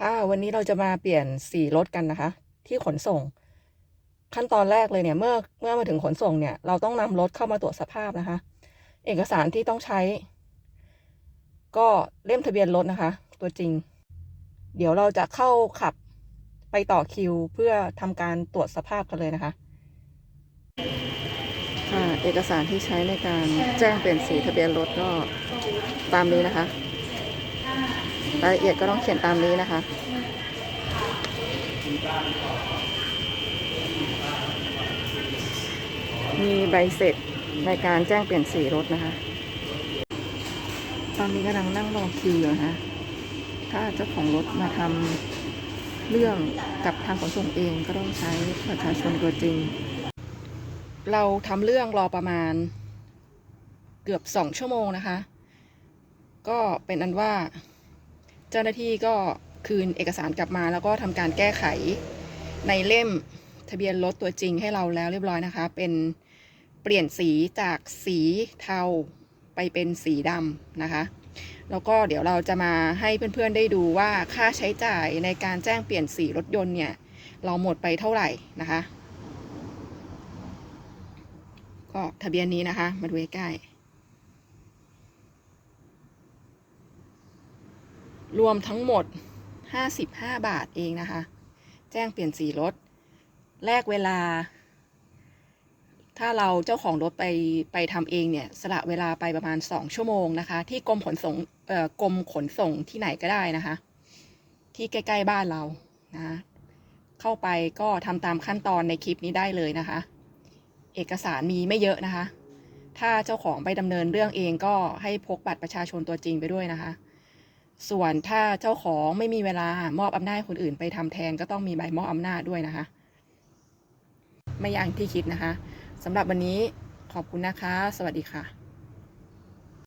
ค่ะวันนี้เราจะมาเปลี่ยนสีรถกันนะคะ ที่ขนส่ง ขั้นตอนแรกเลยเนี่ยเมื่อเมื่อมาถึงขนส่งเนี่ย เราต้องนำรถเข้ามาตรวจสภาพนะคะ เอกสารที่ต้องใช้ ก็เล่มทะเบียนรถนะคะ ตัวจริง เดี๋ยวเราจะเข้าขับไปต่อคิวเพื่อทำการตรวจสภาพกันเลยนะคะค่ะเอกสารที่ใช้ในการแจ้งเปลี่ยนสีทะเบียนรถก็ตามนี้นะคะ รายละเอียดก็ต้องเขียนตามนี้นะคะ มีใบเสร็จในการแจ้งเปลี่ยนสีรถนะคะ ตอนนี้กำลังนั่งรอคิวอยู่นะคะ ถ้าเจ้าของรถมาทำเรื่องกับทางขนส่งเองก็ต้องใช้ประชาชนตัวจริง เราทำเรื่องรอประมาณเกือบสองชั่วโมงนะคะ ก็เป็นอันว่าเจ้าหน้าที่ก็คืนเอกสารกลับมา แล้วก็ทำการแก้ไขในเล่มทะเบียนรถตัวจริงให้เราแล้วเรียบร้อยนะคะ เป็นเปลี่ยนสีจากสีเทาไปเป็นสีดำนะคะ แล้วก็เดี๋ยวเราจะมาให้เพื่อนๆได้ดูว่าค่าใช้จ่ายในการแจ้งเปลี่ยนสีรถยนต์เนี่ย เราหมดไปเท่าไหร่นะคะ ก็ทะเบียนนี้นะคะ มาดูใกล้ๆ รวมทั้งหมด 55 บาทเองนะคะ แจ้งเปลี่ยนสีรถ แลกเวลา ถ้าเราเจ้าของรถไปไปทำเองเนี่ย สละเวลาไปประมาณ 2 ชั่วโมงนะคะ ที่กรมขนส่งเอ่อกรมขนส่งที่ไหนก็ได้นะคะ ที่ใกล้ ๆ บ้านเรานะคะเข้าไปก็ทำตามขั้นตอนในคลิปนี้ได้เลยนะคะ เอกสารมีไม่เยอะนะคะ ถ้าเจ้าของไปดำเนินเรื่องเองก็ให้พกบัตรประชาชนตัวจริงไปด้วยนะคะ ส่วนถ้าเจ้าของไม่มีเวลามอบอำนาจคนอื่นไปทำแทนก็ต้องมีใบมอบอำนาจด้วยนะคะ ไม่อยางที่คิดนะคะสำหรับวันนี้ขอบคุณนะคะ สวัสดีค่ะ